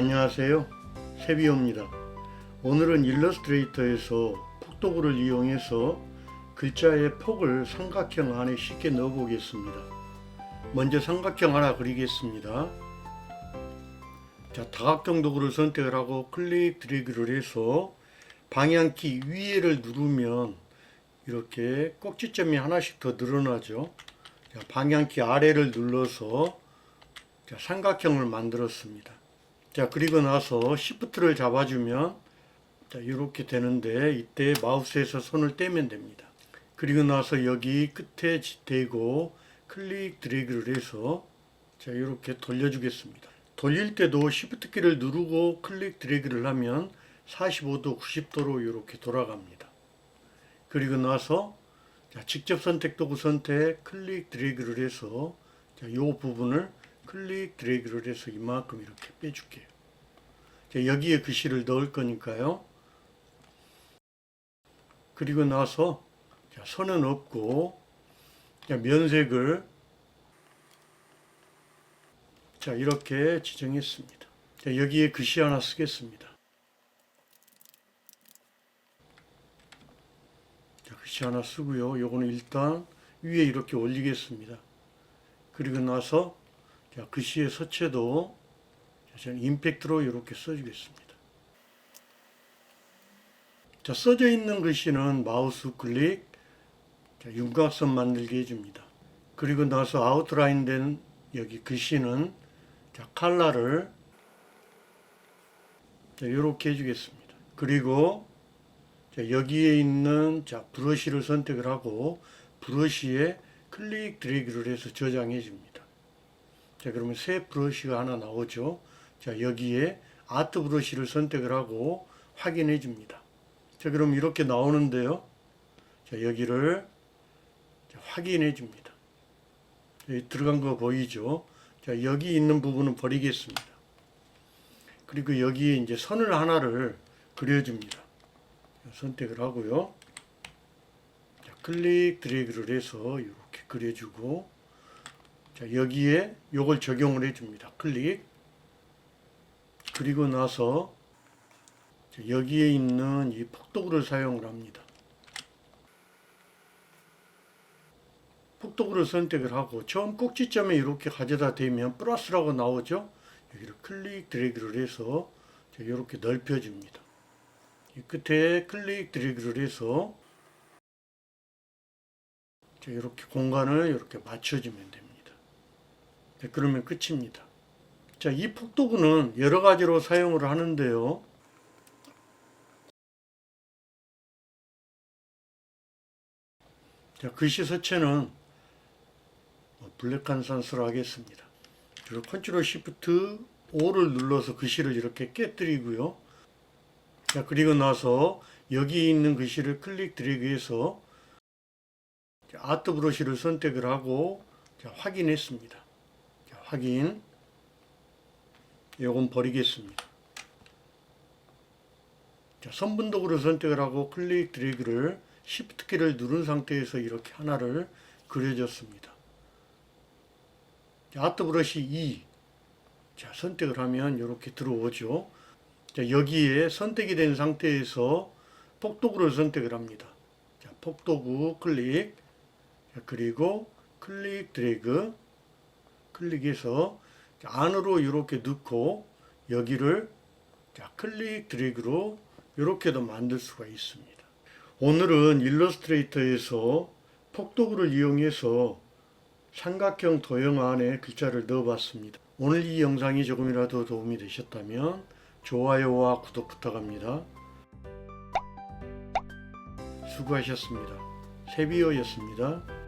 안녕하세요. 세비오입니다. 오늘은 일러스트레이터에서 폭도구를 이용해서 글자의 폭을 삼각형 안에 쉽게 넣어 보겠습니다. 먼저 삼각형 하나 그리겠습니다. 자, 다각형 도구를 선택을 하고 클릭 드래그를 해서 방향키 위에를 누르면 이렇게 꼭지점이 하나씩 더 늘어나죠. 자, 방향키 아래를 눌러서 자, 삼각형을 만들었습니다. 자, 그리고 나서 시프트를 잡아주면 자, 이렇게 되는데 이때 마우스에서 손을 떼면 됩니다. 그리고 나서 여기 끝에 지- 대고 클릭 드래그를 해서 자, 이렇게 돌려주겠습니다. 돌릴 때도 시프트 키를 누르고 클릭 드래그를 하면 45도, 90도로 이렇게 돌아갑니다. 그리고 나서 자, 직접 선택 도구 선택 클릭 드래그를 해서 자, 이 부분을 클릭 드래그를 해서 이만큼 이렇게 빼줄게요. 자, 여기에 글씨를 넣을 거니까요. 그리고 나서 자, 선은 없고 자, 면색을 자, 이렇게 지정했습니다. 자, 여기에 글씨 하나 쓰겠습니다. 자, 글씨 하나 쓰고요. 요거는 일단 위에 이렇게 올리겠습니다. 그리고 나서 자, 글씨의 서체도 자, 저는 임팩트로 이렇게 써주겠습니다. 자, 써져 있는 글씨는 마우스 클릭, 자, 윤곽선 만들게 해줍니다. 그리고 나서 아웃라인 된 여기 글씨는 자, 칼라를 자, 이렇게 해주겠습니다. 그리고 자, 여기에 있는 자, 브러쉬를 선택을 하고 브러쉬에 클릭 드래그를 해서 저장해 줍니다. 자, 그러면 새 브러쉬가 하나 나오죠. 자, 여기에 아트 브러쉬를 선택을 하고 확인해 줍니다. 자, 그럼 이렇게 나오는데요. 자, 여기를 자, 확인해 줍니다. 여기 들어간 거 보이죠? 자, 여기 있는 부분은 버리겠습니다. 그리고 여기에 이제 선을 하나를 그려줍니다. 선택을 하고요. 자, 클릭 드래그를 해서 이렇게 그려주고 자, 여기에 요걸 적용을 해줍니다. 클릭. 그리고 나서 자, 여기에 있는 이 폭도구를 사용을 합니다. 폭도구를 선택을 하고 처음 꼭지점에 이렇게 가져다 대면 플러스라고 나오죠. 여기를 클릭 드래그를 해서 자, 이렇게 넓혀줍니다. 이 끝에 클릭 드래그를 해서 자, 이렇게 공간을 이렇게 맞춰주면 됩니다. 네, 그러면 끝입니다. 자, 이 폭도구는 여러 가지로 사용을 하는데요. 자, 글씨 서체는 뭐 블랙한 산수로 하겠습니다. 그리고 컨트롤 시프트 O를 눌러서 글씨를 이렇게 깨뜨리고요. 자, 그리고 나서 여기 있는 글씨를 클릭 드래그 해서 자, 아트 브러쉬를 선택을 하고 자, 확인했습니다. 자, 확인. 요건 버리겠습니다. 자, 선분도구를 선택을 하고 클릭 드래그를 Shift 키를 누른 상태에서 이렇게 하나를 그려줬습니다. 자, 아트 브러쉬 2. 자, 선택을 하면 이렇게 들어오죠. 자, 여기에 선택이 된 상태에서 폭도구를 선택을 합니다. 자, 폭도구 클릭. 자, 그리고 클릭 드래그. 클릭해서 자, 안으로 이렇게 넣고 여기를 자, 클릭 드래그로 이렇게도 만들 수가 있습니다. 오늘은 일러스트레이터에서 폭도구를 이용해서 삼각형 도형 안에 글자를 넣어봤습니다. 오늘 이 영상이 조금이라도 도움이 되셨다면 좋아요와 구독 부탁합니다. 수고하셨습니다. 세비오였습니다.